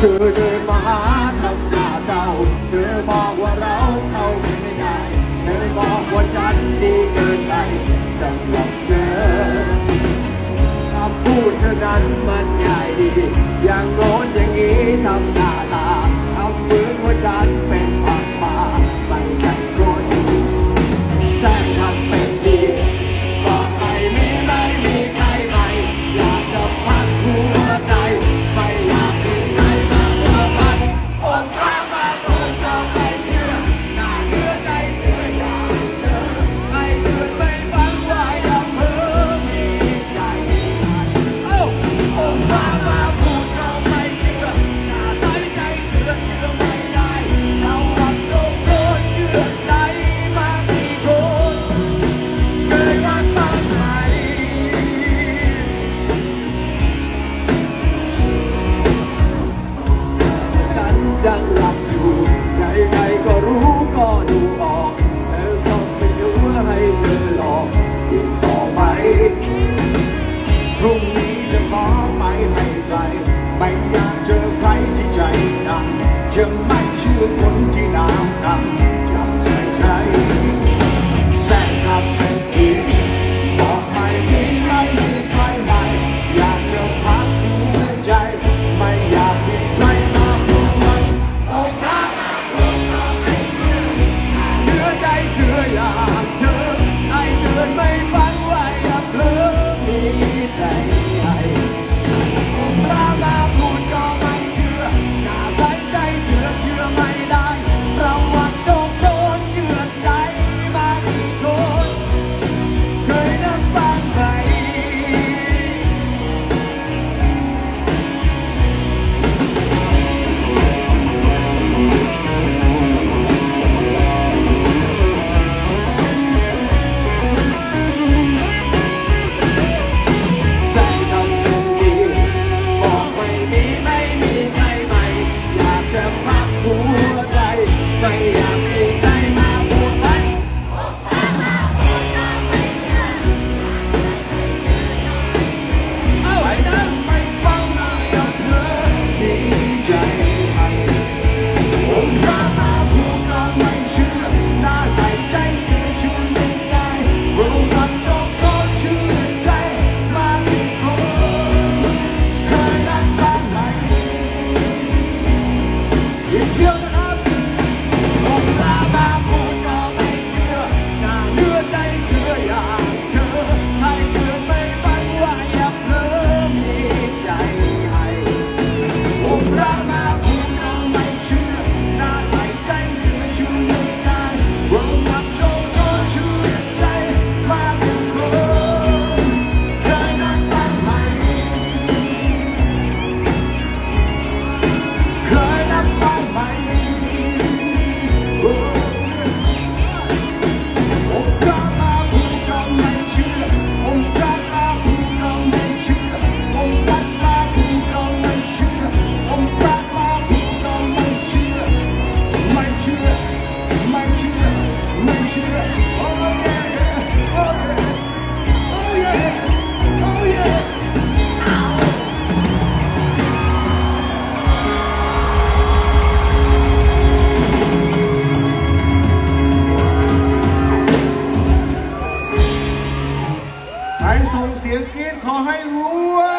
เธอเดินมาหาทำหน้าเศร้าเธอบอกว่าเราเข้าไม่ได้เธอบอกว่าฉันดีเกินไปสำหรับเธอคำพูดเธอนั้นมันง่ายดี อย่างโน้นอย่างนี้ทำได้ 当然。只要你 ครส่งเสียงกรี๊ดขอให้รวย